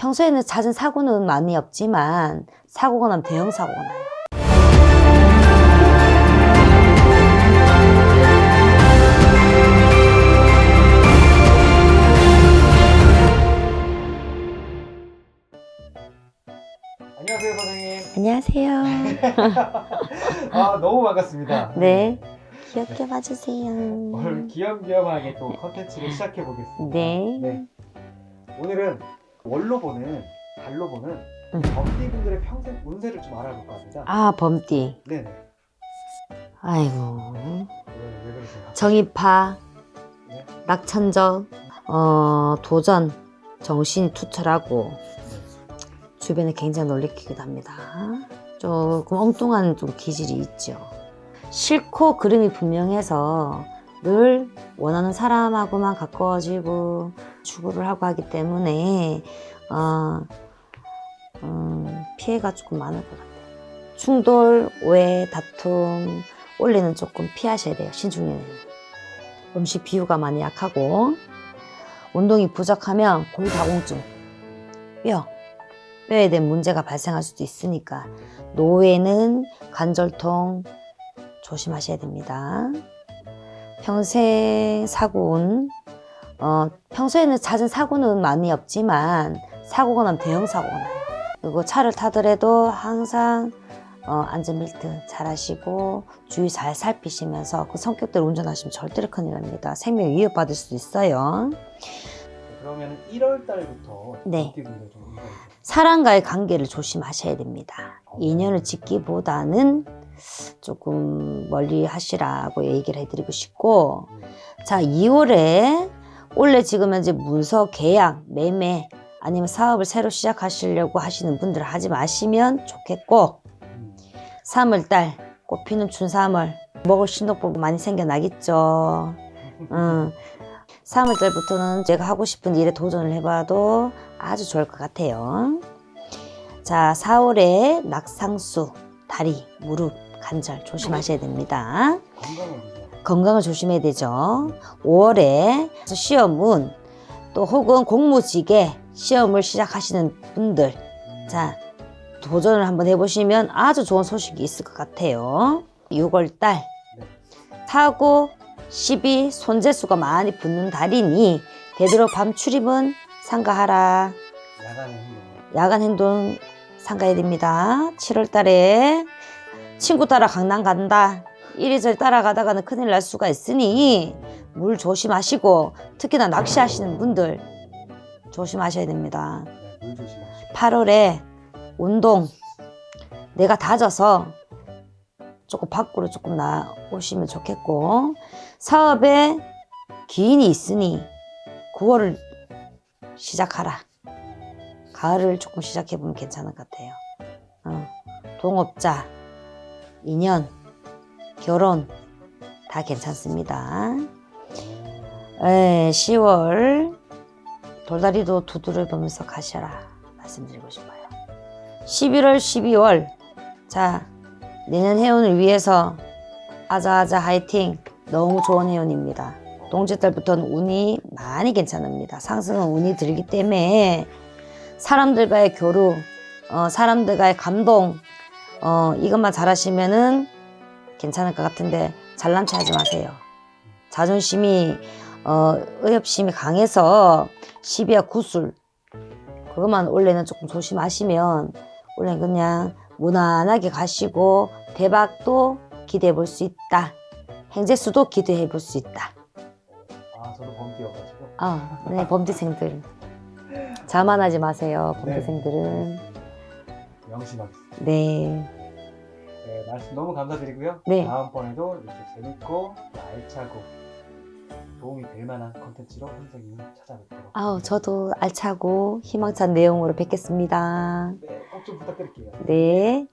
평소에는 잦은 사고는 많이 없지만 사고가 나면 대형 사고가 나요. 안녕하세요 선생님. 안녕하세요. 아 너무 반갑습니다. 네. 귀엽게 봐주세요. 오늘 귀염귀염하게 또 컨텐츠를 시작해 보겠습니다. 네. 오늘은 원로 보는 달로 보는 음. 범띠분들의 평생 운세를 좀 알아볼까 합니다. 아, 범띠. 네네. 아이고. 왜, 왜 그러세요? 정입파, 네. 낙천적, 어, 도전, 정신이 투철하고, 네. 주변에 굉장히 놀래키기도 합니다. 조금 엉뚱한 좀 기질이 있죠. 싫고 그름이 분명해서 늘 원하는 사람하고만 가까워지고 추구를 하고 하기 때문에 어, 음, 피해가 조금 많을 것 같아요. 충돌, 오해, 다툼, 원래는 조금 피하셔야 돼요. 신중에는. 음식 비유가 많이 약하고 운동이 부족하면 골다공증, 뼈, 뼈에 대한 문제가 발생할 수도 있으니까 노후에는 관절통 조심하셔야 됩니다. 평생 사고운 어, 평소에는 잦은 사고는 많이 없지만 사고가 나면 대형 사고가 나요. 그리고 차를 타더라도 항상 어, 안전벨트 잘 하시고 주의 잘 살피시면서 그 성격대로 운전하시면 절대로 큰일 납니다. 생명 위협받을 수도 있어요. 그러면 1월 달부터 네. 좀. 사람과의 관계를 조심하셔야 됩니다. 인연을 짓기보다는 조금 멀리 하시라고 얘기를 해드리고 싶고, 자, 2월에 원래 지금 현재 문서 계약, 매매, 아니면 사업을 새로 시작하시려고 하시는 분들 하지 마시면 좋겠고, 음. 3월달 꽃피는 춘삼월 먹을 신호법 많이 생겨나겠죠. 음, 3월달부터는 제가 하고 싶은 일에 도전을 해봐도 아주 좋을 것 같아요. 자, 4월에 낙상수, 다리, 무릎, 관절 조심하셔야 됩니다. 위해. 건강을 조심해야 되죠. 5월에 시험은 또 혹은 공무직에 시험을 시작하시는 분들 음. 자, 도전을 한번 해보시면 아주 좋은 소식이 있을 것 같아요. 6월달 네. 사고, 시비, 손재수가 많이 붙는 달이니 되도록 밤 출입은 삼가하라. 행동. 야간 행동 삼가해야 됩니다. 7월달에 친구 따라 강남 간다. 이리저리 따라가다가는 큰일 날 수가 있으니 물 조심하시고 특히나 낚시하시는 분들 조심하셔야 됩니다. 네, 물 조심하시고. 8월에 운동 내가 다져서 조금 밖으로 조금 나오시면 좋겠고 사업에 기인이 있으니 9월을 시작하라 가을을 조금 시작해 보면 괜찮을 것 같아요 어, 동업자 인연 결혼 다 괜찮습니다 에, 10월 돌다리도 두드려 보면서 가셔라 말씀드리고 싶어요 11월, 12월. 자, 내년 해운을 위해서 아자아자 화이팅. 너무 좋은 해운입니다. 동지달부터는 운이 많이 괜찮습니다. 상승은 운이 들기 때문에 사람들과의 교류, 어, 사람들과의 감동, 어, 이것만 잘하시면은 괜찮을 것 같은데 잘난 체 하지 마세요. 자존심이, 어, 의협심이 강해서 시비와 구술, 그것만 원래는 조금 조심하시면 원래 그냥 무난하게 가시고 대박도 기대해 볼 수 있다. 행재수도 기대해 볼 수 있다. 아 저도 범띠여가지고. 아, 네, 범죄생들. 자만하지 마세요, 범죄생들은. 명심하겠습니다. 네. 네, 말씀 너무 감사드리고요. 네. 다음번에도 이렇게 재밌고 또 알차고 도움이 될 만한 컨텐츠로 선생님을 찾아뵙도록 아우, 저도 알차고 희망찬 내용으로 뵙겠습니다. 네, 꼭 좀 부탁드릴게요. 네.